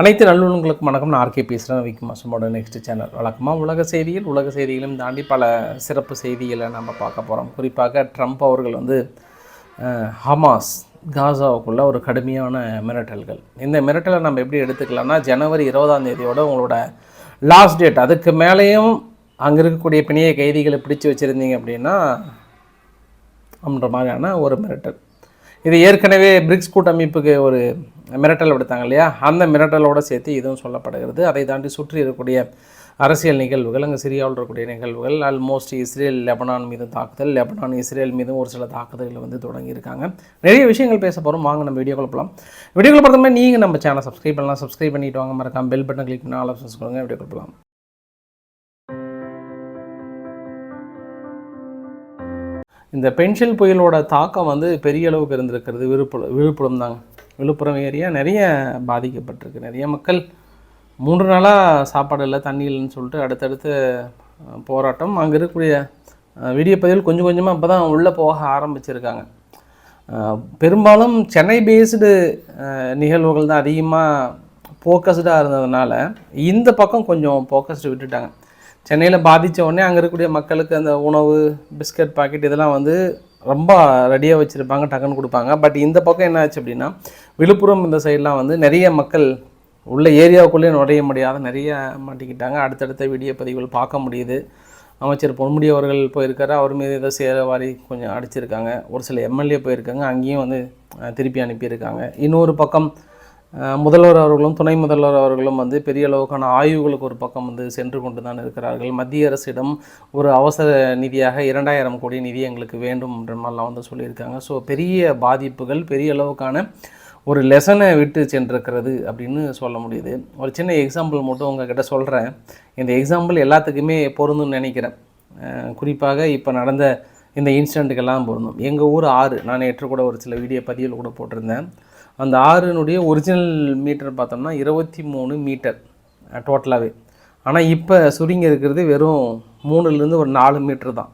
அனைத்து நல்லுணங்களுக்கும் வணக்கம். நான் ஆர்கே பேசுகிறேன் விக் நெக்ஸ்ட் சேனல் வழக்கமாக உலக செய்தியில் உலக செய்திகளையும் தாண்டி பல சிறப்பு செய்திகளை நம்ம பார்க்க போகிறோம் குறிப்பாக ட்ரம்ப் அவர்கள் வந்து ஹமாஸ் காசாவுக்குள்ள ஒரு கடுமையான மிரட்டல்கள். இந்த மிரட்டலை நம்ம எப்படி எடுத்துக்கலாம்னா ஜனவரி இருபதாம் தேதியோட உங்களோட லாஸ்ட் டேட் அதுக்கு மேலேயும் அங்கே இருக்கக்கூடிய பிணைய கைதிகளை பிடிச்சு வச்சுருந்தீங்க அப்படின்னா அப்படின்ற மாதிரியான ஒரு மிரட்டல். இது ஏற்கனவே பிரிக்ஸ் கூட்டமைப்புக்கு ஒரு மிரட்டல் விடுத்தாங்க இல்லையா? அந்த மிரட்டலோடு சேர்த்து இதுவும் சொல்லப்படுகிறது. அதை தாண்டி சுற்றி இருக்கக்கூடிய அரசியல் நிகழ்வுகள் அங்கே சிரியாவில் இருக்கக்கூடிய நிகழ்வுகள் ஆல்மோஸ்ட் இஸ்ரேல் லெபனான் மீது தாக்குதல் லெபனான் இஸ்ரேல் மீதும் ஒரு சில தாக்குதல்கள் வந்து தொடங்கியிருக்காங்க. நிறைய விஷயங்கள் பேச போகிறோம் வாங்க நம்ம வீடியோக்குள்ள போகலாம் வீடியோக்குள்ள பார்த்தோம்னா நீங்கள் நம்ம சேனல் சப்ஸ்கிரைப் பண்ணலாம். சப்ஸ்கிரைப் பண்ணிட்டு வாங்க. மறக்காம பெல் பட்டன் கிளிக் பண்ணி ஆல் ஆப்ஷன்ஸ் கொடுங்க. வீடியோக்குள்ள போகலாம் இந்த பென்ஷன் புயலோட தாக்கம் வந்து பெரிய அளவுக்கு இருந்திருக்கிறது. விழுப்புரம் விழுப்புரம் தாங்க. விழுப்புரம் ஏரியா நிறைய பாதிக்கப்பட்டிருக்கு. நிறைய மக்கள் மூன்று நாளாக சாப்பாடு இல்லை தண்ணி இல்லைன்னு சொல்லிட்டு அடுத்தடுத்து போராட்டம். அங்கே இருக்கக்கூடிய அஹ், வீடியோ பதிவில் கொஞ்சம் கொஞ்சமாக இப்போ தான் உள்ளே போக ஆரம்பிச்சிருக்காங்க. பெரும்பாலும் சென்னை பேஸ்டு நிகழ்வுகள் தான் அதிகமாக ஃபோக்கஸ்டாக இருந்ததுனால இந்த பக்கம் கொஞ்சம் ஃபோக்கஸ்டு விட்டுட்டாங்க. சென்னையில் பாதித்த உடனே அங்கே இருக்கக்கூடிய மக்களுக்கு அந்த உணவு பிஸ்கட் பாக்கெட் இதெல்லாம் வந்து ரொம்ப ரெடியாக வச்சுருப்பாங்க டக்குன்னு கொடுப்பாங்க. பட் இந்த பக்கம் என்ன ஆச்சு அப்படின்னா விழுப்புரம் இந்த சைட்லாம் வந்து நிறைய மக்கள் உள்ள ஏரியாவுக்குள்ளேயே நுழைய முடியாத நிறைய மாட்டிக்கிட்டாங்க. அடுத்தடுத்த வீடியோ பதிவுகள் பார்க்க முடியுது. அமைச்சர் பொன்முடி அவர்கள் போயிருக்காரு. அவர் மீது ஏதோ சேர வாரி கொஞ்சம் அடிச்சிருக்காங்க. ஒரு சில எம்எல்ஏ போயிருக்காங்க. அங்கேயும் வந்து திருப்பி அனுப்பியிருக்காங்க. இன்னொரு பக்கம் முதல்வர் அவர்களும் துணை முதல்வர் அவர்களும் வந்து பெரிய அளவுக்கான ஆய்வுகளுக்கு ஒரு பக்கம் வந்து சென்று கொண்டு தான் இருக்கிறார்கள். மத்திய அரசிடம் ஒரு அவசர நிதியாக இரண்டாயிரம் கோடி நிதி எங்களுக்கு வேண்டும் என்ற மாதிரிலாம் வந்து சொல்லியிருக்காங்க. ஸோ பெரிய பாதிப்புகள் பெரிய அளவுக்கான ஒரு லெசனை விட்டு சென்றிருக்கிறது அப்படின்னு சொல்ல முடியுது. ஒரு சின்ன எக்ஸாம்பிள் மட்டும் உங்ககிட்ட சொல்கிறேன் இந்த எக்ஸாம்பிள் எல்லாத்துக்குமே பொருந்தும்னு நினைக்கிறேன். குறிப்பாக இப்போ நடந்த இந்த இன்சிடெண்ட்டுக்கெல்லாம் பொருந்தும். எங்கள் ஊர் ஆறு நான் நேற்று கூட ஒரு சில வீடியோ பதிவில் கூட போட்டிருந்தேன். அந்த ஆறுனுடைய ஒரிஜினல் மீட்டர் பார்த்தோம்னா இருபத்தி மூணு மீட்டர் டோட்டலாகவே ஆனால் இப்போ சுருங்கி இருக்கிறது வெறும் மூணுலேருந்து ஒரு நாலு மீட்ரு தான்.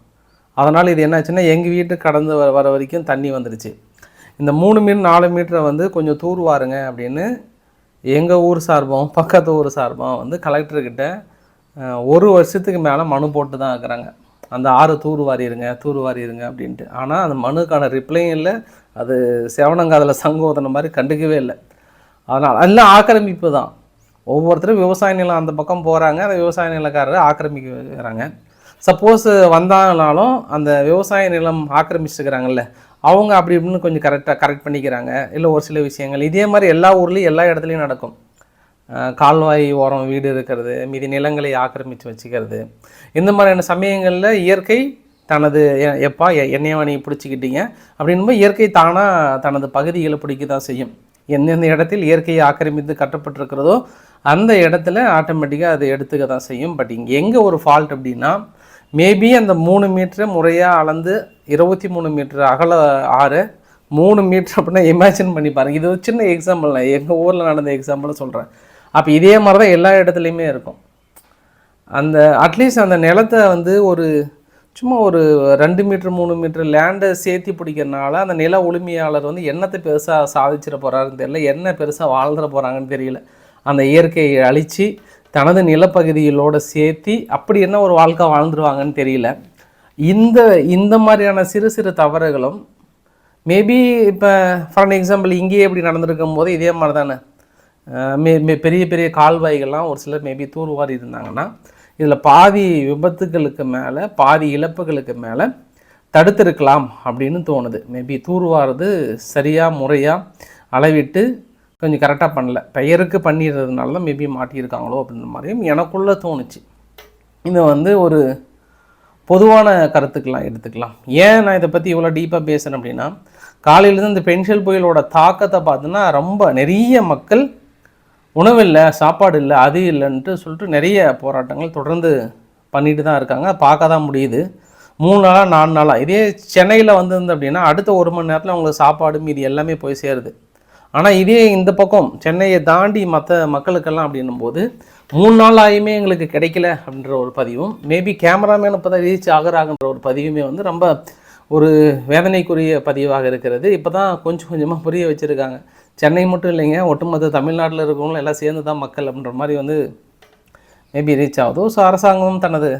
அதனால் இது என்னாச்சுன்னா எங்கள் வீட்டு கடந்து வர வர வரைக்கும் தண்ணி வந்துருச்சு. இந்த மூணு மீட்டர் நாலு மீட்டரை வந்து கொஞ்சம் தூர்வாருங்க அப்படின்னு எங்கள் ஊர் சார்பம் பக்கத்து ஊர் சார்பம் வந்து கலெக்டர்கிட்ட ஒரு வருஷத்துக்கு மேலே மனு போட்டு தான் இருக்கிறாங்க. அந்த ஆறு தூர் வாரிடுங்க தூர் வாரிடுங்க அப்படின்ட்டு. ஆனால் அந்த மனுக்கான ரிப்ளையும் இல்லை. அது செவனங்காதில் சங்கோதன மாதிரி கண்டுக்கவே இல்லை. அதனால் எல்லாம் ஆக்கிரமிப்பு தான். ஒவ்வொருத்தரும் விவசாய நிலம் அந்த பக்கம் போகிறாங்க அந்த விவசாய நிலக்காரர் ஆக்கிரமிக்கிறாங்க. சப்போஸ் வந்தாங்கனாலும் அந்த விவசாய நிலம் ஆக்கிரமிச்சிருக்கிறாங்கல்ல அவங்க அப்படி இப்படின்னு கொஞ்சம் கரெக்டாக கரெக்ட் பண்ணிக்கிறாங்க. இல்லை ஒரு சில விஷயங்கள் இதே மாதிரி எல்லா ஊர்லேயும் எல்லா இடத்துலையும் நடக்கும். கால்வாய் ஓரம் வீடு இருக்கிறது மீதி நிலங்களை ஆக்கிரமித்து வச்சுக்கிறது. இந்த மாதிரியான சமயங்களில் இயற்கை தனது எ- எப்பா எ- என்னையவா நீ பிடிச்சிக்கிட்டீங்க அப்படின்னும்போது இயற்கை தானாக தனது பகுதிகளை பிடிக்க தான் செய்யும். எந்தெந்த இடத்தில் இயற்கையை ஆக்கிரமித்து கட்டப்பட்டிருக்கிறதோ அந்த இடத்துல ஆட்டோமேட்டிக்காக அது எடுத்துக்க தான் செய்யும். பட் இங்கே எங்கே ஒரு ஃபால்ட் அப்படின்னா மேபி அந்த மூணு மீட்ரு முறையாக அளந்து இருபத்தி மூணு மீட்ரு அகல ஆறு மூணு மீட்ரு அப்படின்னா இமேஜின் பண்ணி பாருங்க. இது ஒரு சின்ன எக்ஸாம்பிள் நான் எங்கள் ஊரில் நடந்த எக்ஸாம்பிளை சொல்கிறேன் அப்போ இதே மாதிரி தான் எல்லா இடத்துலையுமே இருக்கும். அந்த அட்லீஸ்ட் அந்த நிலத்தை வந்து ஒரு சும்மா ஒரு ரெண்டு மீட்டர் மூணு மீட்டர் லேண்டை சேர்த்து பிடிக்கிறனால அந்த நில உரிமையாளர் வந்து என்னத்தை பெருசாக சாதிச்சிட போகிறாருன்னு தெரியல. என்ன பெருசாக வாழ்ந்துட போகிறாங்கன்னு தெரியல. அந்த இயற்கையை அழித்து தனது நிலப்பகுதிகளோடு சேர்த்தி அப்படி என்ன ஒரு வாழ்க்கை வாழ்ந்துருவாங்கன்னு தெரியல. இந்த இந்த மாதிரியான சிறு சிறு தவறுகளும் மேபி இப்போ ஃபார் எக்ஸாம்பிள் இங்கேயே இப்படி நடந்திருக்கும் போது இதே மாதிரி தானே மே மே பெரிய பெரிய கால்வாய்கள்லாம் ஒரு சிலர் மேபி தூர்வாரி இருந்தாங்கன்னா இதில் பாதி விபத்துகளுக்கு மேலே பாதி இழப்புகளுக்கு மேலே தடுத்திருக்கலாம் அப்படின்னு தோணுது. மேபி தூர்வாரது சரியாக முறையாக அளவிட்டு கொஞ்சம் கரெக்டாக பண்ணல. பெயருக்கு பண்ணிடுறதுனால தான் மேபி மாட்டியிருக்காங்களோ அப்படின்ற மாதிரியும் எனக்குள்ளே தோணுச்சு. இது வந்து ஒரு பொதுவான கருத்துக்கெல்லாம் எடுத்துக்கலாம். ஏன் நான் இதை பற்றி இவ்வளோ டீப்பாக பேசுகிறேன் அப்படின்னா காலையிலேருந்து இந்த பென்ஷல் புயலோட தாக்கத்தை பார்த்தோன்னா ரொம்ப நிறைய மக்கள் உணவு இல்லை சாப்பாடு இல்லை அது இல்லைன்ட்டு சொல்லிட்டு நிறைய போராட்டங்கள் தொடர்ந்து பண்ணிட்டு தான் இருக்காங்க. பார்க்க தான் முடியுது. மூணு நாளாக நாலு நாளாக இதே சென்னையில் வந்திருந்து அப்படின்னா அடுத்த ஒரு மணி நேரத்தில் அவங்களுக்கு சாப்பாடு மீதி எல்லாமே போய் சேருது. ஆனால் இதே இந்த பக்கம் சென்னையை தாண்டி மற்ற மக்களுக்கெல்லாம் அப்படின்னும் போது மூணு நாள் ஆகியுமே எங்களுக்கு கிடைக்கல அப்படின்ற ஒரு பதிவும் மேபி கேமராமேன் இப்போ தான் ரீச் ஆகுறாங்கன்ற ஒரு பதிவுமே வந்து ரொம்ப ஒரு வேதனைக்குரிய பதிவாக இருக்கிறது. இப்போ தான் கொஞ்சம் கொஞ்சமாக புரிய வச்சுருக்காங்க. சென்னை மட்டும் இல்லைங்க. ஒட்டுமொத்த தமிழ்நாட்டில் இருக்கிறவங்களும் எல்லாம் சேர்ந்து தான் மக்கள் அப்படின்ற மாதிரி வந்து மேபி ரீச் ஆகுதோ. ஸோ அரசாங்கமும் தனது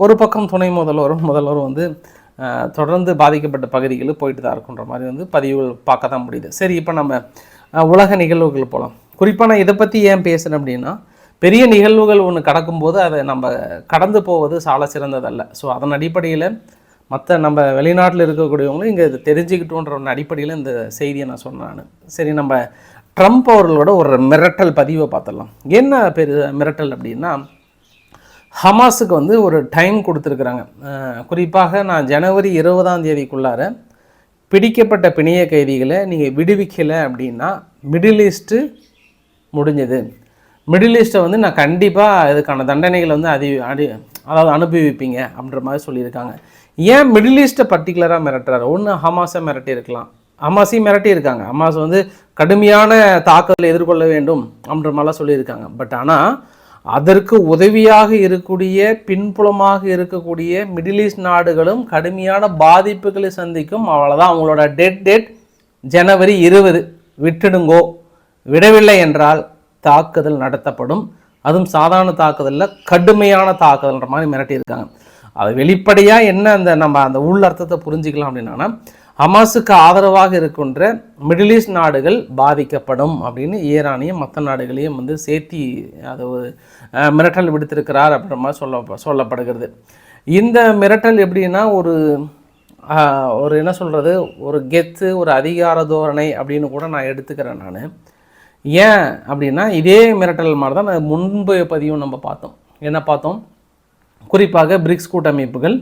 ஒரு பக்கம் துணை முதல்வரும் முதல்வரும் வந்து தொடர்ந்து பாதிக்கப்பட்ட பகுதிகளில் போயிட்டு தான் இருக்குன்ற மாதிரி வந்து பதிவுகள் பார்க்க தான் முடியுது. சரி இப்போ நம்ம உலக நிகழ்வுகள் போகலாம் குறிப்பாக நான் இதை பற்றி ஏன் பேசுகிறேன் அப்படின்னா பெரிய நிகழ்வுகள் ஒன்று கடக்கும்போது அதை நம்ம கடந்து போவது சால சிறந்ததல்ல. ஸோ அதன் அடிப்படையில் மற்ற நம்ம வெளிநாட்டில் இருக்கக்கூடியவங்களும் இங்கே இது தெரிஞ்சுக்கிட்டோன்ற ஒன்று அடிப்படையில் இந்த செய்தியை நான் சொன்னேன் நான். சரி நம்ம ட்ரம்ப் அவர்களோட ஒரு மிரட்டல் பதிவை பார்த்துடலாம். என்ன பெரு மிரட்டல் அப்படின்னா ஹமாஸுக்கு வந்து ஒரு டைம் கொடுத்துருக்குறாங்க. குறிப்பாக நான் ஜனவரி இருபதாம் தேதிக்குள்ளார பிடிக்கப்பட்ட பிணைய கைதிகளை நீங்கள் விடுவிக்கலை அப்படின்னா மிடில் ஈஸ்ட்டு முடிஞ்சது. மிடில் ஈஸ்ட்டை வந்து நான் கண்டிப்பாக இதுக்கான தண்டனைகளை வந்து அதி அடி அதாவது அனுபவிப்பீங்க அப்படின்ற மாதிரி சொல்லியிருக்காங்க. ஏன் மிடில் ஈஸ்ட்டை பர்டிகுலராக மிரட்டுறாரு? ஒன்று ஹமாஸை மிரட்டி இருக்கலாம். ஹமாஸையும் மிரட்டி இருக்காங்க. ஹமாஸ் வந்து கடுமையான தாக்குதலை எதிர்கொள்ள வேண்டும் அப்படின்ற மாதிரிலாம் சொல்லியிருக்காங்க. பட் ஆனால் அதற்கு உதவியாக இருக்கக்கூடிய பின்புலமாக இருக்கக்கூடிய மிடில் ஈஸ்ட் நாடுகளும் கடுமையான பாதிப்புகளை சந்திக்கும். அவ்வளோதான் அவங்களோட டெட் டேட் ஜனவரி இருபது. விட்டுடுங்கோ. விடவில்லை என்றால் தாக்குதல் நடத்தப்படும். அதுவும் சாதாரண தாக்குதலில் கடுமையான தாக்குதல்ன்ற மாதிரி மிரட்டியிருக்காங்க. அது வெளிப்படையாக என்ன அந்த நம்ம அந்த உள் அர்த்தத்தை புரிஞ்சுக்கலாம் அப்படின்னா ஹமாஸுக்கு ஆதரவாக இருக்கின்ற மிடில் ஈஸ்ட் நாடுகள் பாதிக்கப்படும் அப்படின்னு ஈரானையும் மற்ற நாடுகளையும் வந்து சேர்த்தி அது ஒரு மிரட்டல் விடுத்திருக்கிறார் அப்படின்ற மாதிரி சொல்ல சொல்லப்படுகிறது. இந்த மிரட்டல் எப்படின்னா ஒரு ஒரு என்ன சொல்கிறது ஒரு கெத்து ஒரு அதிகார தோரணை அப்படின்னு கூட நான் எடுத்துக்கிறேன் நான். ஏன் அப்படின்னா இதே மிரட்டல் மாதிரி தான் நான் முன்பு பதிவும் நம்ம பார்த்தோம். என்ன பார்த்தோம்? குறிப்பாக பிரிக்ஸ் கூட்டமைப்புகள்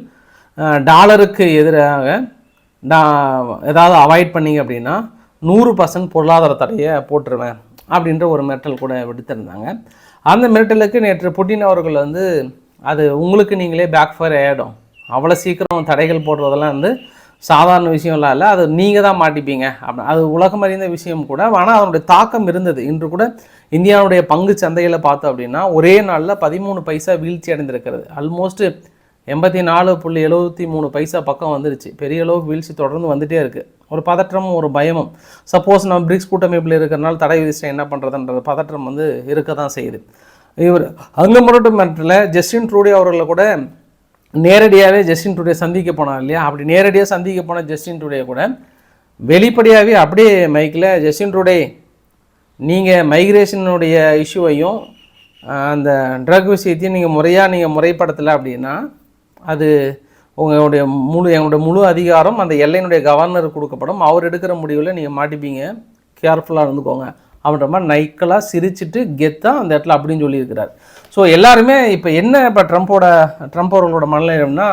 டாலருக்கு எதிராக ஏதாவது அவாய்ட் பண்ணிங்க அப்படின்னா நூறு பர்சன்ட் பொருளாதார தடையை போட்டுருவேன் அப்படின்ற ஒரு மிரட்டல் கூட விடுத்திருந்தாங்க. அந்த மிரட்டலுக்கு நேற்று புட்டின் அவர்கள் வந்து அது உங்களுக்கு நீங்களே பேக் ஃபயர் ஆகிடும் அவ்வளோ சீக்கிரம் தடைகள் போடுறதெல்லாம் வந்து சாதாரண விஷயம்லாம் இல்லை. அது நீங்கள் தான் மாட்டிப்பீங்க. அப்படி அது உலகம் அறிந்த விஷயம் கூட. ஆனால் அதனுடைய தாக்கம் இருந்தது. இன்று கூட இந்தியாவுடைய பங்கு சந்தையில் பார்த்தோம் அப்படின்னா ஒரே நாளில் பதிமூணு பைசா வீழ்ச்சி அடைந்திருக்கிறது. ஆல்மோஸ்ட் எண்பத்தி நாலு புள்ளி எழுபத்தி மூணு பைசா பக்கம் வந்துருச்சு. பெரிய அளவுக்கு வீழ்ச்சி தொடர்ந்து வந்துகிட்டே இருக்குது ஒரு பதற்றமும் ஒரு பயமும். சப்போஸ் நம்ம பிரிக்ஸ் கூட்டமைப்பில் இருக்கிறனால தடை விதிச்சா என்ன பண்ணுறதுன்றது பதற்றம் வந்து இருக்க தான் செய்யுது. இவர் அங்கே மட்டும் மட்டும் ஜஸ்டின் ட்ரூடி அவர்களை கூட நேரடியாகவே ஜஸ்டின் டுடே சந்திக்க போனார் இல்லையா? அப்படி நேரடியாக சந்திக்க போன ஜஸ்டின் டுடே கூட வெளிப்படையாகவே அப்படியே மைக்கில் ஜஸ்டின் டுடே நீங்கள் மைக்ரேஷனுடைய இஷ்யூவையும் அந்த ட்ரக் விஷயத்தையும் நீங்கள் முறையாக நீங்கள் முறைப்படுத்தலை அப்படின்னா அது உங்களுடைய முழு எங்களுடைய முழு அதிகாரம் அந்த எல்லையினுடைய கவர்னருக்கு கொடுக்கப்படும். அவர் எடுக்கிற முடிவில் நீங்கள் மாட்டிப்பீங்க. கேர்ஃபுல்லாக இருந்துக்கோங்க. அப்படின்ற மாதிரி நைக்கலாக சிரிச்சிட்டு கெத்தாக அந்த இடத்துல அப்படின்னு சொல்லியிருக்கிறார். ஸோ எல்லாருமே இப்போ என்ன இப்போ ட்ரம்ப்போட ட்ரம்ப் அவர்களோட மனநிலையம்னா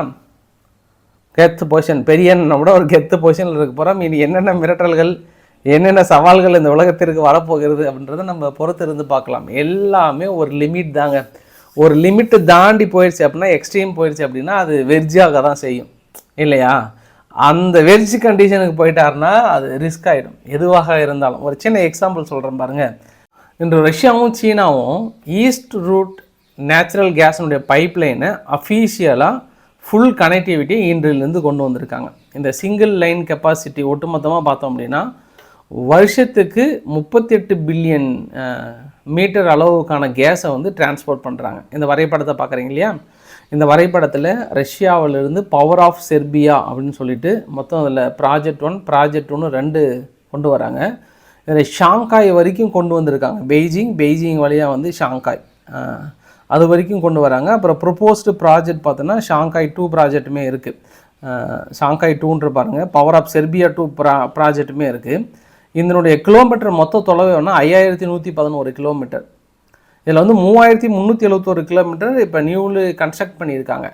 கெத்து பொசிஷன் பெரியன்ன விட ஒரு கெத்து பொசிஷனில் இருக்க போகிறோம் இனி என்னென்ன மிரட்டல்கள் என்னென்ன சவால்கள் இந்த உலகத்திற்கு வரப்போகிறது அப்படின்றத நம்ம பொறுத்து இருந்து பார்க்கலாம். எல்லாமே ஒரு லிமிட் தாங்க. ஒரு லிமிட்டு தாண்டி போயிடுச்சு அப்படின்னா எக்ஸ்ட்ரீம் போயிடுச்சு அப்படின்னா அது வெர்ஜியாக தான் செய்யும். இல்லையா? அந்த வெறிச்சு கண்டிஷனுக்கு போயிட்டாருன்னா அது ரிஸ்க் ஆகிடும் எதுவாக இருந்தாலும். ஒரு சின்ன எக்ஸாம்பிள் சொல்கிறேன் பாருங்கள் இன்று ரஷ்யாவும் சீனாவும் ஈஸ்ட் ரூட் நேச்சுரல் கேஸினுடைய பைப்லைனை அஃபீஷியலாக ஃபுல் கனெக்டிவிட்டி இன்றிலிருந்து கொண்டு வந்திருக்காங்க. இந்த சிங்கிள் லைன் கெப்பாசிட்டி ஒட்டுமொத்தமாக பார்த்தோம் அப்படின்னா வருஷத்துக்கு முப்பத்தெட்டு பில்லியன் மீட்டர் அளவுக்கான கேஸை வந்து டிரான்ஸ்போர்ட் பண்ணுறாங்க இந்த வரைபடத்தை பார்க்குறீங்க இல்லையா? இந்த வரைபடத்தில் ரஷ்யாவிலிருந்து பவர் ஆஃப் செர்பியா அப்படின்னு சொல்லிட்டு மொத்தம் அதில் ப்ராஜெக்ட் ஒன் ப்ராஜெக்ட் ஒன்று ரெண்டு கொண்டு வராங்க. இதில் ஷாங்காய் வரைக்கும் கொண்டு வந்திருக்காங்க. பெய்ஜிங் பெய்ஜிங் வழியாக வந்து ஷாங்காய். அது வரைக்கும் கொண்டு வராங்க. அப்புறம் ப்ரொப்போஸ்டு ப்ராஜெக்ட் பார்த்தோன்னா ஷாங்காய் டூ ப்ராஜெக்ட்டுமே இருக்குது ஷாங்காய் டூன்ற பாருங்கள் பவர் ஆஃப் செர்பியா டூ ப்ரா ப்ராஜெக்ட்டுமே இருக்குது இதனுடைய கிலோமீட்டர் மொத்த தொலைவு ஐயாயிரத்தி நூற்றி பதினோரு கிலோமீட்டர் இதில் வந்து மூவாயிரத்தி முந்நூற்றி எழுபத்தோரு கிலோமீட்டர் இப்போ நியூலு கன்ஸ்ட்ரக்ட் பண்ணியிருக்காங்க.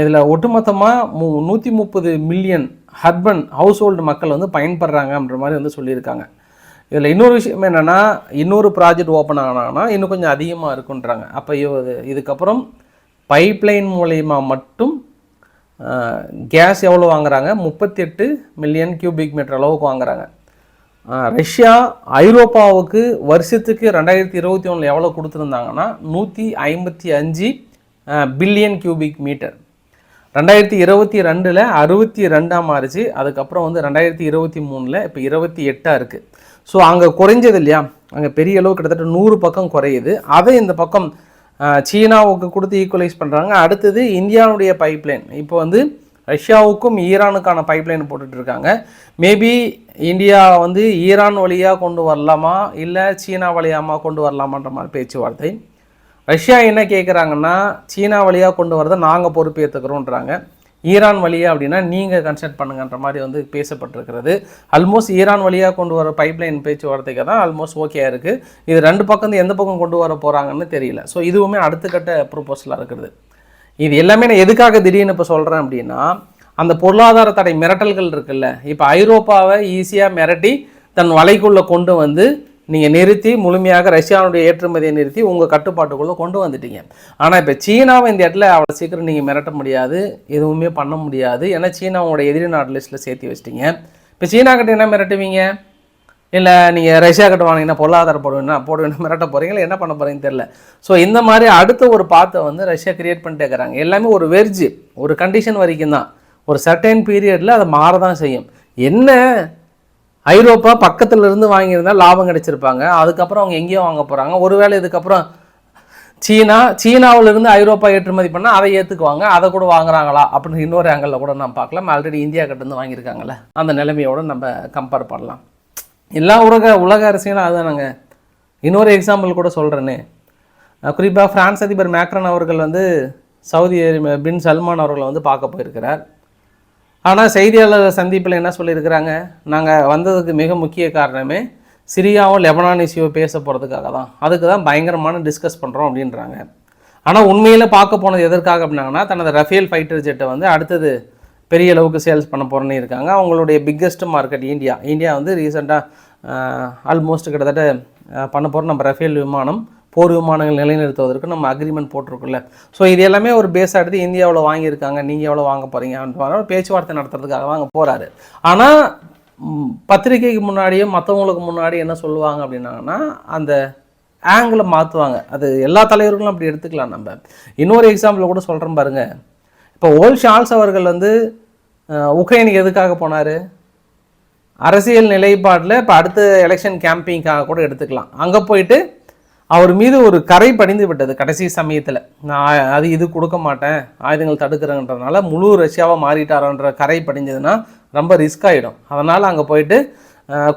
இதில் ஒட்டுமொத்தமாக மு நூற்றி முப்பது மில்லியன் ஹர்பன் ஹவுஸ் ஹோல்டு மக்கள் வந்து பயன்படுறாங்கன்ற மாதிரி வந்து சொல்லியிருக்காங்க. இதில் இன்னொரு விஷயம் என்னென்னா இன்னொரு ப்ராஜெக்ட் ஓப்பன் ஆனாங்கன்னா இன்னும் கொஞ்சம் அதிகமாக இருக்குன்றாங்க. அப்போ இது இதுக்கப்புறம் பைப்லைன் மூலயமா மட்டும் கேஸ் எவ்வளோ வாங்குறாங்க? முப்பத்தெட்டு மில்லியன் கியூபிக் மீட்டர் அளவுக்கு வாங்குறாங்க. ரஷ்யா ஐரோப்பாவுக்கு வருஷத்துக்கு ரெண்டாயிரத்தி இருபத்தி ஒன்றில் எவ்வளோ கொடுத்துருந்தாங்கன்னா நூற்றி ஐம்பத்தி அஞ்சு பில்லியன் கியூபிக் மீட்டர். ரெண்டாயிரத்தி இருபத்தி ரெண்டில் அறுபத்தி ரெண்டாக மாறிச்சு அதுக்கப்புறம் வந்து ரெண்டாயிரத்தி இருபத்தி மூணில் இப்போ இருபத்தி எட்டாக இருக்குது ஸோ அங்கே குறைஞ்சது இல்லையா? அங்கே பெரிய அளவு கிட்டத்தட்ட நூறு பக்கம் குறையுது. அதை இந்த பக்கம் சீனாவுக்கு கொடுத்து ஈக்குவலைஸ் பண்ணுறாங்க அடுத்தது இந்தியாவுடைய பைப்லைன் இப்போ வந்து ரஷ்யாவுக்கும் ஈரானுக்கான பைப்லைன் போட்டுட்ருக்காங்க. மேபி இந்தியா வந்து ஈரான் வழியாக கொண்டு வரலாமா? இல்லை சீனா வழியாமா கொண்டு வரலாமான்ற மாதிரி பேச்சுவார்த்தை. ரஷ்யா என்ன கேட்குறாங்கன்னா சீனா வழியாக கொண்டு வரதை நாங்கள் பொறுப்பேற்றுக்கிறோன்றாங்க ஈரான் வழியாக அப்படின்னா நீங்கள் கன்சல்ட் பண்ணுங்கன்ற மாதிரி வந்து பேசப்பட்டிருக்கிறது. ஆல்மோஸ்ட் ஈரான் வழியாக கொண்டு வர பைப்லைன் பேச்சுவார்த்தைக்கு தான் ஆல்மோஸ்ட் ஓகே இருக்குது இது ரெண்டு பக்கம் எந்த பக்கம் கொண்டு வர போகிறாங்கன்னு தெரியல. ஸோ இதுவுமே அடுத்த கட்ட ப்ரொபோசலாக இருக்கிறது இது எல்லாமே நான் எதுக்காக திடீர்னு இப்போ சொல்கிறேன் அப்படின்னா அந்த பொருளாதார தடை மிரட்டல்கள் இருக்குல்ல இப்போ ஐரோப்பாவை ஈஸியாக மிரட்டி தன் வலைக்குள்ளே கொண்டு வந்து நீங்கள் நிறுத்தி முழுமையாக ரஷ்யாவுடைய ஏற்றுமதியை நிறுத்தி உங்கள் கட்டுப்பாட்டுக்குள்ளே கொண்டு வந்துட்டீங்க. ஆனால் இப்போ சீனாவை இந்த இடத்துல அவ்வளோ சீக்கிரம் நீங்கள் மிரட்ட முடியாது எதுவுமே பண்ண முடியாது. ஏன்னா சீனாவோட எதிரி நாடு லிஸ்ட்டில் சேர்த்து வச்சிட்டீங்க. இப்போ சீனா கிட்ட என்ன மிரட்டுவீங்க? இல்லை நீங்கள் ரஷ்யா கிட்ட வாங்கினா பொருளாதார போடுவேன்னா போடுவேன் மிரட்ட போகிறீங்களா என்ன பண்ண போகிறீங்கன்னு தெரில ஸோ இந்த மாதிரி அடுத்த ஒரு பாத்தை வந்து ரஷ்யா கிரியேட் பண்ணிட்டே இருக்கிறாங்க எல்லாமே ஒரு வெர்ஜ் ஒரு கண்டிஷன் வரைக்கும் தான். ஒரு சர்டைன் பீரியடில் அது மாற தான் செய்யும். என்ன? ஐரோப்பா பக்கத்தில் இருந்து வாங்கியிருந்தால் லாபம் கிடைச்சிருப்பாங்க. அதுக்கப்புறம் அவங்க எங்கேயோ வாங்க போகிறாங்க ஒருவேளை இதுக்கப்புறம் சீனா சீனாவிலிருந்து ஐரோப்பா ஏற்றுமதி பண்ணால் அதை ஏற்றுக்குவாங்க அதை கூட வாங்குறாங்களா? அப்படின்னு இன்னொரு ஆங்கிளில் கூட நம்ம பார்க்கலாம். ஆல்ரெடி இந்தியா கிட்டேருந்து வாங்கியிருக்காங்கல்ல. அந்த நிலைமையோடு நம்ம கம்பேர் பண்ணலாம். எல்லா உலக உலக அரசியலும் அதுதானங்க. இன்னொரு எக்ஸாம்பிள் கூட சொல்கிறேனே குறிப்பாக பிரான்ஸ் அதிபர் மேக்ரன் அவர்கள் வந்து சவுதி அரேபியா பின் சல்மான் அவர்களை வந்து பார்க்க போயிருக்கிறார். ஆனால் செய்தியாளர் சந்திப்பில் என்ன சொல்லியிருக்கிறாங்க? நாங்கள் வந்ததுக்கு மிக முக்கிய காரணமே சிரியாவும் லெபனான் இஷ்யூ பேச போகிறதுக்காக தான். அதுக்கு தான் பயங்கரமான டிஸ்கஸ் பண்ணுறோம் அப்படின்றாங்க. ஆனால் உண்மையில் பார்க்க போனது எதற்காக அப்படின்னாங்கன்னா தனது ரஃபேல் ஃபைட்டர் ஜெட்டை வந்து அடுத்தது பெரிய அளவுக்கு சேல்ஸ் பண்ண போகிறேன்னு இருக்காங்க. அவங்களுடைய பிக்கெஸ்ட் மார்க்கெட் இந்தியா. இந்தியா வந்து ரீசெண்டாக ஆல்மோஸ்ட் கிட்டத்தட்ட பண்ண போகிற நம்ம ரஃபேல் விமானம் போர் விமானங்கள் நிலைநிறுத்துவதற்கு நம்ம அக்ரிமெண்ட் போட்டிருக்கோம்ல. ஸோ இது எல்லாமே ஒரு பேஸாக எடுத்து இந்தியாவில் வாங்கியிருக்காங்க நீங்கள் எவ்வளோ வாங்க போகிறீங்க அப்படின்னு பேச்சுவார்த்தை நடத்துறதுக்காக வாங்க போகிறாரு ஆனால் பத்திரிக்கைக்கு முன்னாடியும் மற்றவங்களுக்கு முன்னாடி என்ன சொல்லுவாங்க அப்படின்னாங்கன்னா அந்த ஆங்கிளை மாற்றுவாங்க அது எல்லா தலைவர்களும் அப்படி எடுத்துக்கலாம் நம்ம. இன்னொரு எக்ஸாம்பிள் கூட சொல்கிறேன் பாருங்கள் இப்போ ஓல் ஷால்ஸ் அவர்கள் வந்து உக்ரைனுக்கு எதுக்காக போனார்? அரசியல் நிலைப்பாட்டில் இப்போ அடுத்த எலெக்ஷன் கேம்பிங்காக கூட எடுத்துக்கலாம். அங்கே போயிட்டு அவர் மீது ஒரு கரை படிந்து விட்டது கடைசி சமயத்தில். நான் அது இது கொடுக்க மாட்டேன் ஆயுதங்கள் தடுக்கிறேன்றதுனால முழு ரஷ்யாவாக மாறிட்டாரோன்ற கரை படிஞ்சதுன்னா ரொம்ப ரிஸ்க் ஆகிடும் அதனால் அங்கே போயிட்டு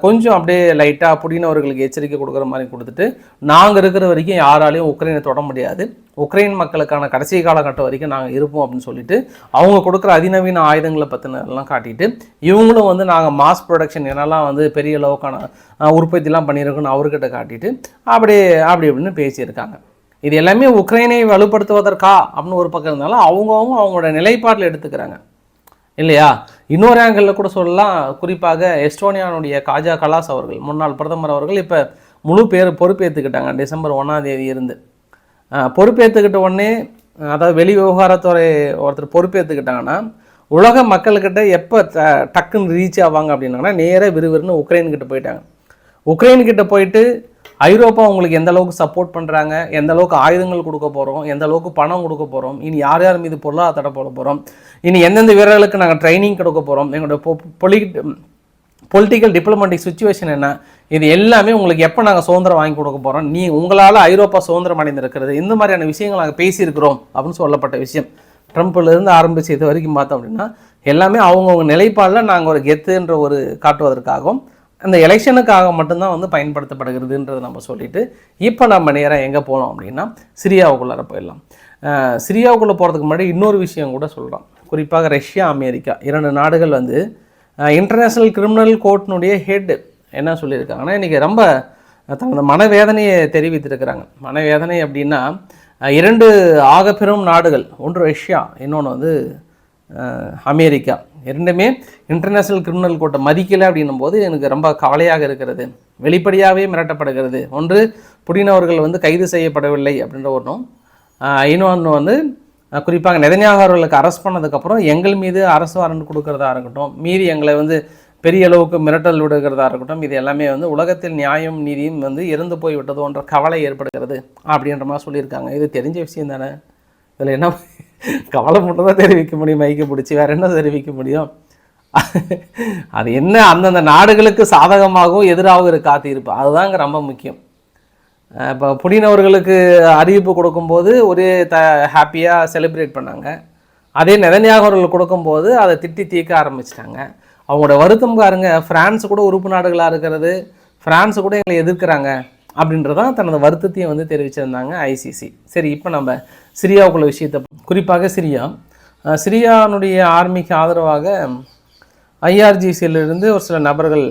கொஞ்சம் அப்படியே லைட்டாக புடினவர்களுக்கு எச்சரிக்கை கொடுக்குற மாதிரி கொடுத்துட்டு நாங்கள் இருக்கிற வரைக்கும் யாராலையும் உக்ரைனை தொட முடியாது. உக்ரைன் மக்களுக்கான கடைசி காலகட்டம் வரைக்கும் நாங்கள் இருப்போம் அப்படின்னு சொல்லிட்டு அவங்க கொடுக்குற அதிநவீன ஆயுதங்களை பற்றினெல்லாம் காட்டிட்டு இவங்களும் வந்து நாங்கள் மாஸ் ப்ரொடக்ஷன் என்னெல்லாம் வந்து பெரிய அளவுக்கான உற்பத்திலாம் பண்ணியிருக்கோன்னு அவர்கிட்ட காட்டிட்டு அப்படியே அப்படி இப்படின்னு பேசியிருக்காங்க. இது எல்லாமே உக்ரைனை வலுப்படுத்துவதற்கா? அப்படின்னு ஒரு பக்கம் இருந்தாலும் அவங்கவுங்க அவங்களோட நிலைப்பாட்டில் எடுத்துக்கிறாங்க. இல்லையா? இன்னொரு ஆங்கிளில் கூட சொல்லலாம். குறிப்பாக எஸ்டோனியானுடைய காஜா கலாஸ் அவர்கள் முன்னாள் பிரதமர் அவர்கள் இப்போ முழு பேர் பொறுப்பேற்றுக்கிட்டாங்க டிசம்பர் ஒன்றாம் தேதி இருந்து பொறுப்பேற்றுக்கிட்ட உடனே அதாவது வெளி விவகாரத்துறை ஒருத்தர் பொறுப்பேற்றுக்கிட்டாங்கன்னா உலக மக்கள்கிட்ட எப்போ டக்குன்னு ரீச் ஆவாங்க அப்படின்னாங்கன்னா நேராக விறுவிறுன்னு உக்ரைன் கிட்ட போயிட்டாங்க. உக்ரைன்கிட்ட போயிட்டு ஐரோப்பா உங்களுக்கு எந்த அளவுக்கு சப்போர்ட் பண்ணுறாங்க எந்த அளவுக்கு ஆயுதங்கள் கொடுக்க போகிறோம் எந்த அளவுக்கு பணம் கொடுக்க போகிறோம் இனி யார் யார் மீது பொருளாதார தடை போட போகிறோம் இனி எந்தெந்த வீரர்களுக்கு நாங்கள் ட்ரைனிங் கொடுக்க போகிறோம் எங்களோட பொலி பொலிட்டிக்கல் டிப்ளமேட்டிக் சுச்சுவேஷன் என்ன இது எல்லாமே உங்களுக்கு எப்போ நாங்கள் சுதந்திரம் வாங்கி கொடுக்க போகிறோம் நீ உங்களால் ஐரோப்பா சுதந்திரம் அடைந்திருக்கிறது இந்த மாதிரியான விஷயங்கள் நாங்கள் பேசியிருக்கிறோம் அப்படின்னு சொல்லப்பட்ட விஷயம். ட்ரம்ப்லேருந்து ஆரம்பித்து இது வரைக்கும் பார்த்தோம் அப்படின்னா எல்லாமே அவங்கவுங்க நிலைப்பாடில் நாங்கள் ஒரு கெத்துன்ற ஒரு காட்டுவதற்காகவும் அந்த எலெக்ஷனுக்காக மட்டும்தான் வந்து பயன்படுத்தப்படுகிறதுன்றதை நம்ம சொல்லிட்டு இப்போ நம்ம நேராக எங்கே போகலாம் அப்படின்னா சிரியாவுக்குள்ளார போயிடலாம். சிரியாவுக்குள்ளே போகிறதுக்கு முன்னாடி இன்னொரு விஷயம் கூட சொல்கிறோம் குறிப்பாக ரஷ்யா அமெரிக்கா இரண்டு நாடுகள் வந்து இன்டர்நேஷ்னல் கிரிமினல் கோர்ட்டினுடைய ஹெட்டு என்ன சொல்லியிருக்காங்கன்னா இன்றைக்கி ரொம்ப தனது மனவேதனையை தெரிவித்திருக்கிறாங்க. மனவேதனை அப்படின்னா இரண்டு ஆகப்பெரும் நாடுகள் ஒன்று ரஷ்யா இன்னொன்று வந்து அமெரிக்கா. இரண்டுமே இன்டர்நேஷ்னல் கிரிமினல் கோர்ட்டை மதிக்கலை அப்படின்னும் போது எனக்கு ரொம்ப கவலையாக இருக்கிறது. வெளிப்படையாகவே மிரட்டப்படுகிறது. ஒன்று புடின் அவர்கள் வந்து கைது செய்யப்படவில்லை அப்படின்ற ஒன்றும் இன்னொன்று வந்து குறிப்பாக நெதன்யாக அவர்களுக்கு அரெஸ்ட் பண்ணதுக்கப்புறம் எங்கள் மீது அரசு வாரண்ட் கொடுக்கறதா இருக்கட்டும் மீறி எங்களை வந்து பெரிய அளவுக்கு மிரட்டல் விடுகிறதா இருக்கட்டும் இது எல்லாமே வந்து உலகத்தில் நியாயம் நீதியும் வந்து இறந்து போய் விட்டதோன்ற கவலை ஏற்படுகிறது அப்படின்ற மாதிரி சொல்லியிருக்காங்க. இது தெரிஞ்ச விஷயம் தானே? இதில் என்ன கவலை மட்டும் தான் தெரிவிக்க முடியும் மைக்கை பிடிச்சி வேறு என்ன தெரிவிக்க முடியும்? அது என்ன அந்தந்த நாடுகளுக்கு சாதகமாகவும் எதிராகவும் இருக்க காத்திருப்பு. அதுதாங்க ரொம்ப முக்கியம். இப்போ புடினவர்களுக்கு அறிவிப்பு கொடுக்கும்போது ஒரே த ஹாப்பியாக செலிப்ரேட் பண்ணாங்க. அதே நிதன்யாக அவர்கள் கொடுக்கும்போது அதை திட்டி தீர்க்க ஆரம்பிச்சிட்டாங்க. அவங்களோட வருத்தம் பாருங்க ஃப்ரான்ஸ் கூட உறுப்பு நாடுகளாக இருக்கிறது. ஃப்ரான்ஸ் கூட எங்களை எதிர்க்கிறாங்க. அப்படின்றதான் தனது வருத்தத்தையும் வந்து தெரிவிச்சிருந்தாங்க ஐசிசி சரி இப்போ நம்ம சிரியாவுக்குள்ள விஷயத்தை குறிப்பாக சிரியா. சிரியானுடைய ஆர்மிக்கு ஆதரவாக ஐஆர்ஜிசியிலிருந்து ஒரு சில நபர்கள்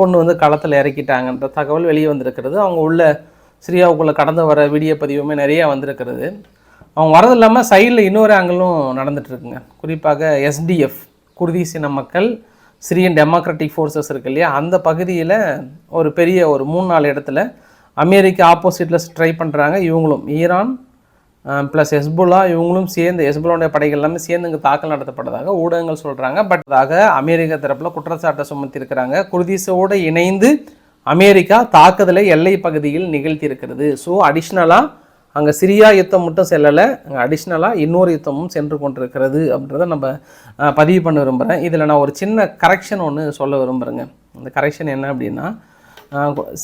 கொண்டு வந்து களத்தில் இறக்கிட்டாங்கன்ற தகவல் வெளியே வந்திருக்கிறது. அவங்க உள்ள சிரியாவுக்குள்ளே கடந்து வர வீடியோ பதிவுமே நிறையா வந்திருக்கிறது. அவங்க வரது இல்லாமல் சைடில் இன்னொரு ஆங்கிளும் நடந்துகிட்ருக்குங்க குறிப்பாக எஸ்டிஎஃப் குர்தீஸ் மக்கள் சிரியன் டெமோக்ராட்டிக் ஃபோர்ஸஸ் இருக்கு இல்லையா? அந்த பகுதியில் ஒரு பெரிய ஒரு மூணு நாலு இடத்துல அமெரிக்கா ஆப்போசிட்டில் ட்ரை பண்ணுறாங்க இவங்களும் ஈரான் ப்ளஸ் ஹெஸ்புல்லா இவங்களும் சேர்ந்து ஹெஸ்புல்லாவுடைய படைகள் எல்லாமே சேர்ந்து இங்கே தாக்கல் நடத்தப்பட்டதாக ஊடகங்கள் சொல்கிறாங்க பட் அதாக அமெரிக்க தரப்பில் குற்றச்சாட்டை சுமத்தியிருக்கிறாங்க. குர்தீஸோடு இணைந்து அமெரிக்கா தாக்குதலை எல்லை பகுதியில் நிகழ்த்தியிருக்கிறது. ஸோ அடிஷ்னலாக அங்கே சிரியா யுத்தம் மட்டும் செல்லலை. அங்கே அடிஷ்னலாக இன்னொரு யுத்தமும் சென்று கொண்டிருக்கிறது அப்படின்றத நம்ம பதிவு பண்ண விரும்புகிறேன் இதில் நான் ஒரு சின்ன கரெக்ஷன் ஒன்று சொல்ல விரும்புகிறேங்க அந்த கரெக்ஷன் என்ன அப்படின்னா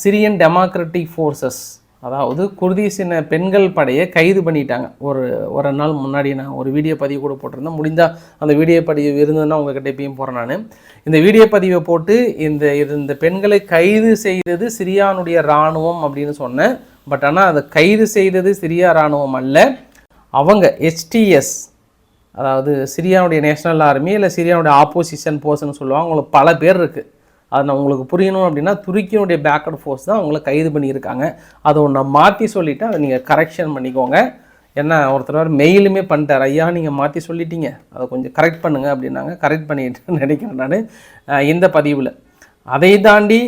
சிரியன் டெமோக்ராட்டிக் ஃபோர்ஸஸ். அதாவது குர்தீசின பெண்கள் படையை கைது பண்ணிட்டாங்க. ஒரு ஒரு நாள் முன்னாடி நான் ஒரு வீடியோ பதிவு கூட போட்டிருந்தேன். முடிந்தால் அந்த வீடியோ பதிவு இருந்ததுன்னா உங்ககிட்ட இப்பயும் போகிறேன் நான். இந்த வீடியோ பதிவை போட்டு இந்த இது இந்த பெண்களை கைது செய்தது சிரியானுடைய இராணுவம் அப்படின்னு சொன்னேன். பட் ஆனால் அதை கைது செய்தது சிரியா இராணுவம் அல்ல. அவங்க ஹெச்டிஎஸ் அதாவது சிரியாவுடைய நேஷனல் ஆர்மி இல்லை சிரியாவுடைய ஆப்போசிஷன் போர்ஸ்னு சொல்லுவாங்க. அவங்களுக்கு பல பேர் இருக்குது அது நான் உங்களுக்கு புரியணும் அப்படின்னா துருக்கியினுடைய பேக்கட் ஃபோர்ஸ் தான் அவங்கள கைது பண்ணியிருக்காங்க. அதை ஒன்று மாற்றி சொல்லிவிட்டு அதை நீங்கள் கரெக்ஷன் பண்ணிக்கோங்க. ஏன்னா ஒருத்தர் வேறு மெயிலுமே பண்ணிட்டார். ஐயா நீங்கள் மாற்றி சொல்லிட்டீங்க. அதை கொஞ்சம் கரெக்ட் பண்ணுங்க அப்படின்னாங்க. கரெக்ட் பண்ணிட்டு நினைக்கிறேன் நான். இந்த பதிவில். அதை தாண்டி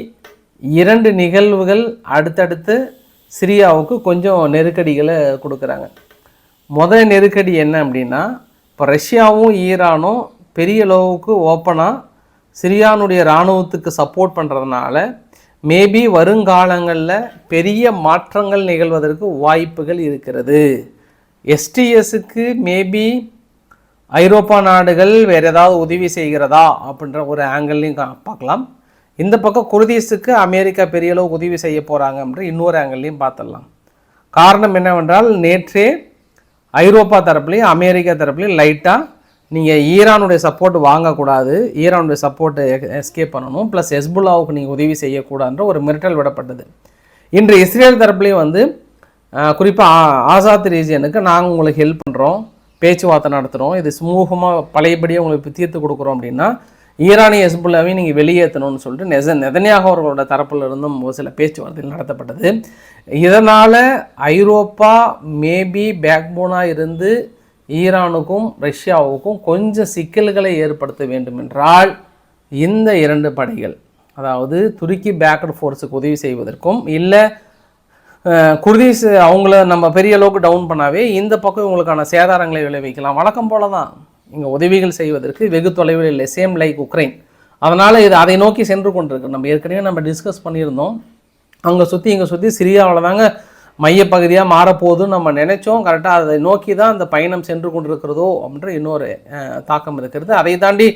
இரண்டு நிகழ்வுகள் அடுத்தடுத்து சிரியாவுக்கு கொஞ்சம் நெருக்கடிகளை கொடுக்குறாங்க. முதல் நெருக்கடி என்ன அப்படின்னா இப்போ ரஷ்யாவும் ஈரானும் பெரிய அளவுக்கு ஓப்பனாக சிரியானுடைய இராணுவத்துக்கு சப்போர்ட் பண்ணுறதுனால மேபி வருங்காலங்களில் பெரிய மாற்றங்கள் நிகழ்வதற்கு வாய்ப்புகள் இருக்கிறது. எஸ்டிஎஸ்க்கு மேபி ஐரோப்பா நாடுகள் வேறு ஏதாவது உதவி செய்கிறதா அப்படின்ற ஒரு ஆங்கிள்லையும் கா- பார்க்கலாம். இந்த பக்கம் குர்தீஸுக்கு அமெரிக்கா பெரிய அளவு உதவி செய்ய போகிறாங்கன்ற இன்னொரு ஆங்கிள்லையும் பார்த்துடலாம். காரணம் என்னவென்றால் நேற்றே ஐரோப்பா தரப்புலையும் அமெரிக்கா தரப்புலையும் லைட்டாக நீங்கள் ஈரானுடைய சப்போர்ட் வாங்கக்கூடாது. ஈரானுடைய சப்போர்ட்டை எஸ்கேப் பண்ணணும். ப்ளஸ் ஹெஸ்புல்லாவுக்கு நீங்கள் உதவி செய்யக்கூடாதுன்ற ஒரு மிரட்டல் விடப்பட்டது. இன்று இஸ்ரேல் தரப்புலையும் வந்து குறிப்பாக ஆசாத் ரீஜியனுக்கு நாங்கள் உங்களுக்கு ஹெல்ப் பண்ணுறோம் பேச்சுவார்த்தை நடத்துகிறோம் இது சுமூகமாக பழையபடியே உங்களுக்கு தீர்த்து கொடுக்குறோம் அப்படின்னா ஈரானிய ஹெஸ்புல்லாவையும் நீங்கள் வெளியேற்றணும்னு சொல்லிட்டு நெச நெதனியாக அவர்களோட தரப்பில் இருந்தும் ஒரு சில பேச்சுவார்த்தைகள் நடத்தப்பட்டது. இதனால் ஐரோப்பா மேபி பேக்போனாக இருந்து ஈரானுக்கும் ரஷ்யாவுக்கும் கொஞ்சம் சிக்கல்களை ஏற்படுத்த வேண்டும் என்றால் இந்த இரண்டு படைகள் அதாவது துருக்கி பேக்கட் ஃபோர்ஸுக்கு உதவி செய்வதற்கும் இல்லை அஹ் குர்தீஸ் அவங்கள நம்ம பெரிய அளவுக்கு டவுன் பண்ணாவே இந்த பக்கம் இவங்களுக்கான சேதாரங்களை விளைவிக்கலாம். வழக்கம் போல தான் இங்கே உதவிகள் செய்வதற்கு வெகு தொலைவில் இல்லை. சேம் லைக் உக்ரைன் அதனால் இது அதை நோக்கி சென்று கொண்டிருக்கு. நம்ம ஏற்கனவே நம்ம டிஸ்கஸ் பண்ணியிருந்தோம். அங்கே சுற்றி இங்கே சுற்றி சிரியாவில் தாங்க மையப்பகுதியாக மாறப்போகுதுன்னு நம்ம நினைச்சோம். கரெக்டாக அதை நோக்கி தான் அந்த பயணம் சென்று கொண்டிருக்கிறதோ அப்படின்ற இன்னொரு தாக்கம் இருக்கிறது. அதை தாண்டி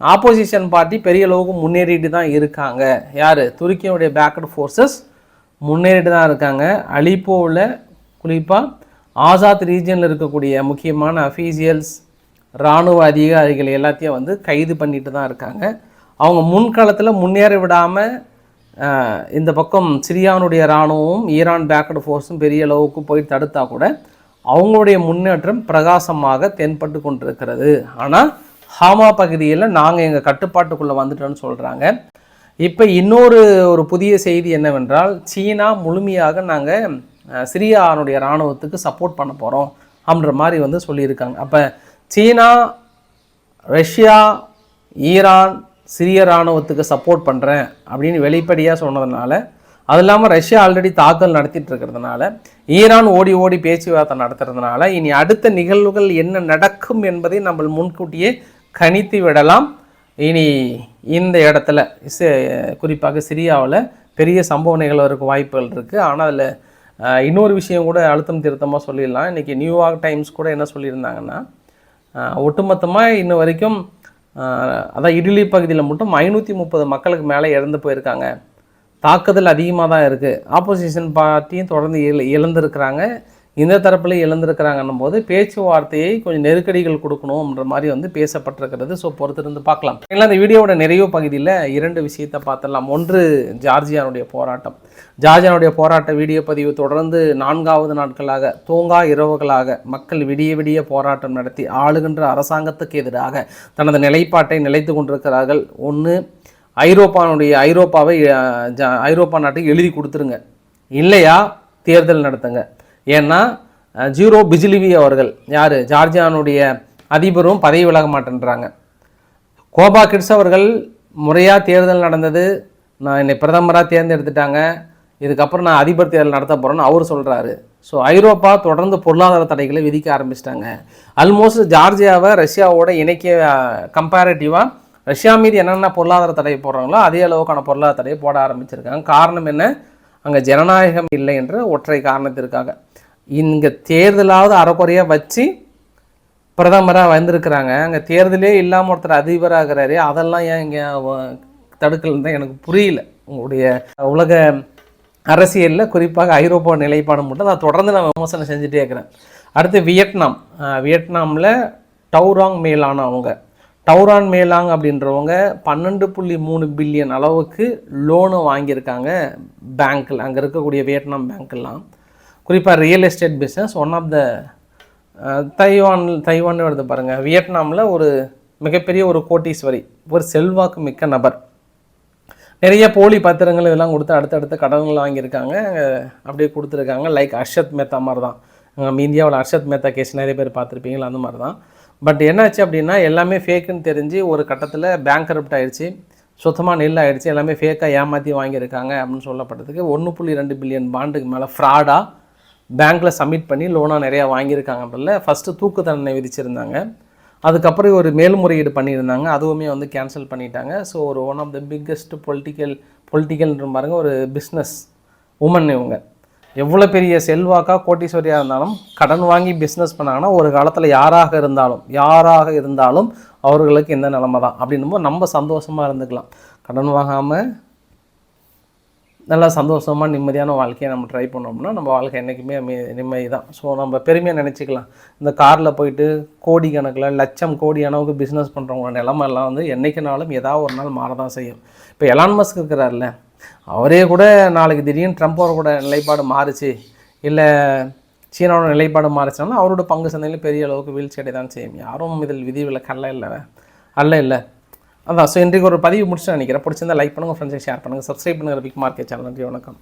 ஆப்போசிஷன் பார்ட்டி பெரிய அளவுக்கு முன்னேறிட்டு தான் இருக்காங்க. யார்? துருக்கியுடைய பேக்கட் ஃபோர்ஸஸ் முன்னேறிட்டு தான் இருக்காங்க. அலிப்போவில் குறிப்பாக ஆசாத் ரீஜனில் இருக்கக்கூடிய முக்கியமான அஃபீஷியல்ஸ் இராணுவ அதிகாரிகள் எல்லாத்தையும் வந்து கைது பண்ணிட்டு தான் இருக்காங்க. அவங்க முன்களத்தில் முன்னேற விடாமல் இந்த பக்கம் சிரியானுடைய இராணுவம் ஈரான் பேக்கடு ஃபோர்ஸும் பெரிய அளவுக்கு போய் தடுத்தா கூட அவங்களுடைய முன்னேற்றம் பிரகாசமாக தென்பட்டு கொண்டிருக்கிறது. ஆனால் ஹாமா பகுதியில் நாங்கள் எங்கள் கட்டுப்பாட்டுக்குள்ளே வந்துட்டோன்னு சொல்கிறாங்க இப்போ இன்னொரு ஒரு புதிய செய்தி என்னவென்றால் சீனா முழுமையாக நாங்கள் சிரியானுடைய இராணுவத்துக்கு சப்போர்ட் பண்ண போகிறோம் அப்படின்ற மாதிரி வந்து சொல்லியிருக்காங்க. அப்போ சீனா ரஷ்யா ஈரான் சிரிய இராணுவத்துக்கு சப்போர்ட் பண்ணுறேன் அப்படின்னு வெளிப்படையாக சொன்னதுனால அது இல்லாமல் ரஷ்யா ஆல்ரெடி தாக்கல் நடத்திட்டு இருக்கிறதுனால ஈரான் ஓடி ஓடி பேச்சுவார்த்தை நடத்துறதுனால இனி அடுத்த நிகழ்வுகள் என்ன நடக்கும் என்பதை நம்ம முன்கூட்டியே கணித்து விடலாம். இனி இந்த இடத்துல குறிப்பாக சிரியாவில் பெரிய சம்பவ நிகழ்வதற்கு வாய்ப்புகள் இருக்குது ஆனால் அதில் இன்னொரு விஷயம் கூட அழுத்தம் திருத்தமாக சொல்லிடலாம். இன்றைக்கி நியூயார்க் டைம்ஸ் கூட என்ன சொல்லியிருந்தாங்கன்னா ஒட்டுமொத்தமாக இன்ன வரைக்கும் அதான் இடிலி பகுதியில் மட்டும் ஐநூற்றி முப்பது மக்களுக்கு மேலே இறந்து போயிருக்காங்க. தாக்குதல் அதிகமாக தான் இருக்குது ஆப்போசிஷன் பார்ட்டியும் தொடர்ந்து இழ இழந்திருக்கிறாங்க. இந்த தரப்பில் இழந்திருக்கிறாங்கன்னும் போது பேச்சுவார்த்தையை கொஞ்சம் நெருக்கடிகள் கொடுக்கணும்ன்ற மாதிரி வந்து பேசப்பட்டிருக்கிறது. ஸோ பொறுத்திருந்து பார்க்கலாம். இல்லை அந்த வீடியோவோட நிறைவு பகுதியில் இரண்டு விஷயத்தை பார்த்துடலாம். ஒன்று ஜார்ஜியானுடைய போராட்டம். ஜார்ஜியானுடைய போராட்ட வீடியோ பதிவு தொடர்ந்து நான்காவது நாட்களாக தூங்கா இரவுகளாக மக்கள் விடிய விடிய போராட்டம் நடத்தி ஆளுகின்ற அரசாங்கத்துக்கு எதிராக தனது நிலைப்பாட்டை நிலைத்து கொண்டிருக்கிறார்கள். ஒன்று ஐரோப்பானுடைய ஐரோப்பாவை ஐரோப்பா நாட்டுக்கு எழுதி கொடுத்துருங்க. இல்லையா? தேர்தல் நடத்துங்க. ஏன்னா ஜீரோ பிஜிலிவி அவர்கள் யார்? ஜார்ஜியானுடைய அதிபரும் பதவி விலக மாட்டேன்றாங்க. கோபா கிட்ஸ் அவர்கள் முறையாக தேர்தல் நடந்தது. நான் என்னை பிரதமராக தேர்ந்தெடுத்துட்டாங்க. இதுக்கப்புறம் நான் அதிபர் தேர்தல் நடத்த போகிறேன்னு அவர் சொல்கிறாரு ஸோ ஐரோப்பா தொடர்ந்து பொருளாதார தடைகளை விதிக்க ஆரம்பிச்சிட்டாங்க. ஆல்மோஸ்ட் ஜார்ஜியாவை ரஷ்யாவோட இணைக்க கம்பேரட்டிவாக ரஷ்யா மீது என்னென்ன பொருளாதார தடை போடுறாங்களோ அதே அளவுக்கான பொருளாதார தடையை போட ஆரம்பிச்சிருக்காங்க. காரணம் என்ன? அங்கே ஜனநாயகம் இல்லை என்ற ஒற்றை காரணத்திற்காக. இங்கே தேர்தலாவது அறக்குறையாக வச்சு பிரதமராக வந்திருக்கிறாங்க. அங்கே தேர்தலே இல்லாமல் ஒருத்தர் அதிபராகிறாரு அதெல்லாம் ஏன் இங்கே தடுக்கலன்னு தான் எனக்கு புரியல. உங்களுடைய உலக அரசியலில் குறிப்பாக ஐரோப்பா நிலைப்பாடு மட்டும் நான் தொடர்ந்து நான் விமர்சனம் செஞ்சுட்டே இருக்கிறேன். அடுத்து வியட்நாம். வியட்நாமில் டவுராங் மேலான அவங்க. டவுரான் மேலாங் அப்படின்றவங்க பன்னெண்டு புள்ளி மூணு பில்லியன் அளவுக்கு லோனு வாங்கியிருக்காங்க. பேங்க்கில் அங்கே இருக்கக்கூடிய வியட்நாம் பேங்க்கெல்லாம் குறிப்பாக real estate business one of the Taiwan தைவான்னு வருது பாருங்கள் வியட்நாமில் ஒரு மிகப்பெரிய ஒரு கோட்டீஸ்வரி ஒரு செல்வாக்கு மிக்க நபர். நிறைய போலி பத்திரங்கள் இதெல்லாம் கொடுத்து அடுத்தடுத்த கடன்கள் வாங்கியிருக்காங்க. அப்படியே கொடுத்துருக்காங்க. லைக் அர்ஷத் மேத்தா மாதிரி தான் நம்ம இந்தியாவில் அர்ஷத் மேத்தா கேஸ் நிறைய பேர் பார்த்துருப்பீங்களா? அந்த மாதிரி தான் பட் என்னாச்சு அப்படின்னா எல்லாமே ஃபேக்குன்னு தெரிஞ்சு ஒரு கட்டத்தில் பேங்க் கரப்ட் ஆயிடுச்சு. சுத்தமாக நெல் ஆகிடுச்சு எல்லாமே ஃபேக்காக ஏமாற்றி வாங்கியிருக்காங்க அப்படின்னு சொல்லப்பட்டதுக்கு ஒன்று புள்ளி ரெண்டு பில்லியன் பாண்டுக்கு மேலே ஃப்ராடாக பேங்க்கில் சப்மிட் பண்ணி லோனாக நிறையா வாங்கியிருக்காங்கன்றதுல ஃபஸ்ட்டு தூக்கு தண்டனை விதிச்சிருந்தாங்க. அதுக்கப்புறம் ஒரு மேல்முறையீடு பண்ணியிருந்தாங்க. அதுவுமே வந்து கேன்சல் பண்ணிட்டாங்க. ஸோ ஒரு one of the biggest political பொலிட்டிக்கல்ன்ற பாருங்க ஒரு பிஸ்னஸ் உமன் இவங்க. எவ்வளோ பெரிய செல்வாக்காக கோட்டீஸ்வரியாக இருந்தாலும் கடன் வாங்கி பிஸ்னஸ் பண்ணாங்கன்னா ஒரு காலத்தில் யாராக இருந்தாலும் யாராக இருந்தாலும் அவர்களுக்கு இந்த நிலமை தான் அப்படின்னும் நம்ம சந்தோஷமாக இருந்துக்கலாம். கடன் வாங்காமல் நல்லா சந்தோஷமாக நிம்மதியான வாழ்க்கையை நம்ம ட்ரை பண்ணோம்னா நம்ம வாழ்க்கை என்றைக்குமே மே- நிம்மதி தான் ஸோ நம்ம பெருமையாக நினச்சிக்கலாம். இந்த காரில் போயிட்டு கோடி கணக்கில் லட்சம் கோடி அளவுக்கு பிஸ்னஸ் பண்ணுறவங்க நிலமெல்லாம் வந்து என்றைக்குனாலும் ஏதாவது ஒரு நாள் மாறதான் செய்யும். இப்போ எலான் மஸ்க் இருக்கிறார்ல அவரே கூட நாளைக்கு திடீர்னு ட்ரம்ப் கூட நிலைப்பாடு மாறுச்சு. இல்லை சீனாவோட நிலைப்பாடு மாறுச்சுனாலும் அவரோட பங்கு சந்தையில் பெரிய அளவுக்கு வீழ்ச்சி அடைய தான் செய்யும். யாரும் இதில் விதி விலக்கல்ல இல்லை. அல்ல இல்லை. அதான் ஸோ இன்றைக்கு ஒரு பதிவு முடிச்சுட்டு நினைக்கிறேன். பிடிச்சிருந்தா லைக் பண்ணுங்கள் ஃப்ரெண்ட்ஸை ஷேர் பண்ணுங்கள் சப்ஸ்கிரைப் பண்ணுங்கள் பிக் மார்க்கெட் சேனல் நன்றி வணக்கம்.